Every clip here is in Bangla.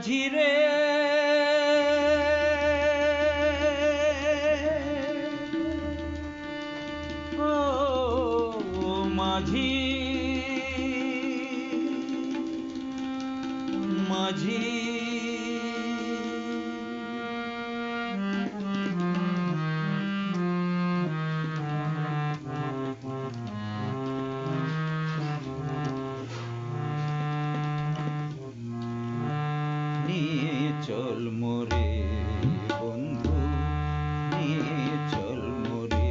মাঝি রে ও মাঝি মাঝি। চল মোরে বন্ধু, নিয়ে চল মোরে।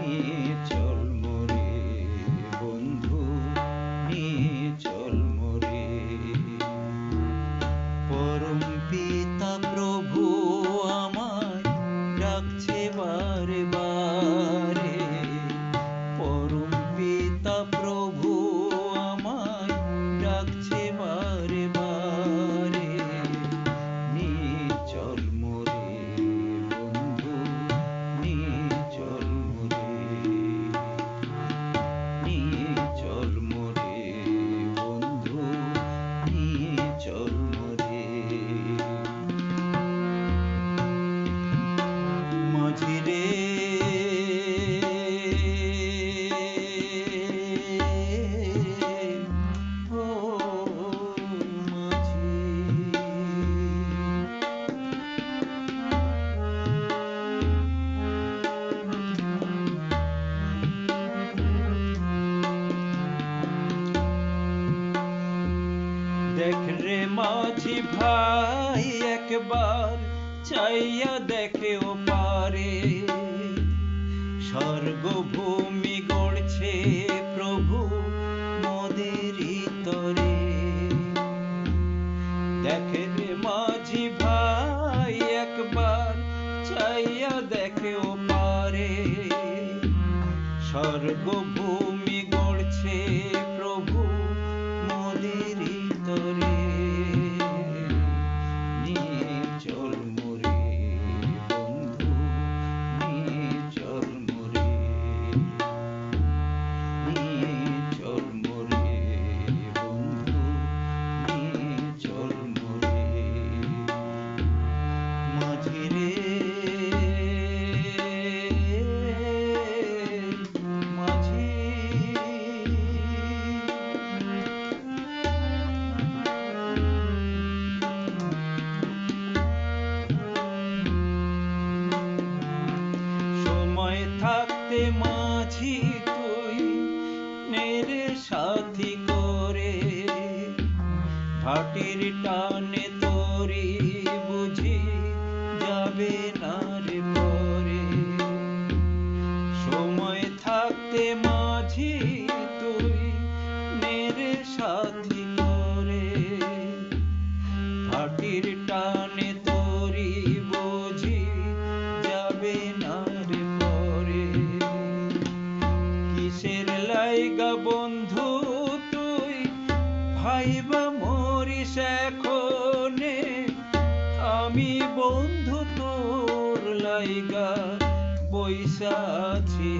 নিয়ে চল মোরে বন্ধু, নিয়ে চল মোরে। পরম পিতা প্রভু আমায় ডাকছে বারে বারে। দেখ রে মাঝি ভাই একবার চাইয়া দেখে ও মারে স্বর্গ ভূমি গড়ছে প্রভু মোদের তরে দেখে থাকতে মাঝি তুই নেরে সাথী করে। ভাটির টানে তোরি বুঝি যাবে না রে পরে। সময় থাকতে মাঝি তুই নেরে সাথী করে। ভাটির টানে তোরি বুঝি যাবে না রে লাইগা বন্ধু তুই ভাইবা মরিস এখনে। আমি বন্ধু তোর লাইগা বৈশা আছি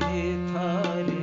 থারে।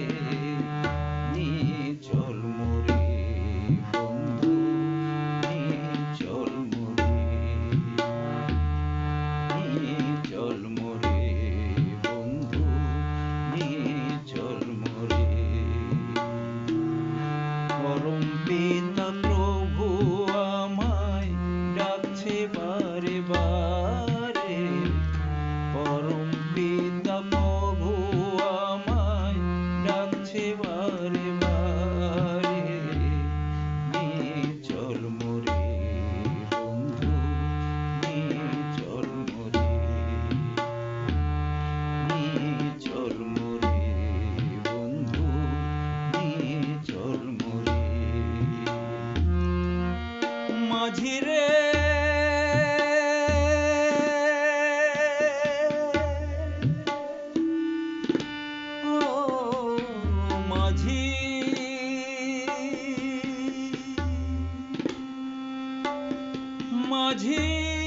মাঝি। রে মাঝি।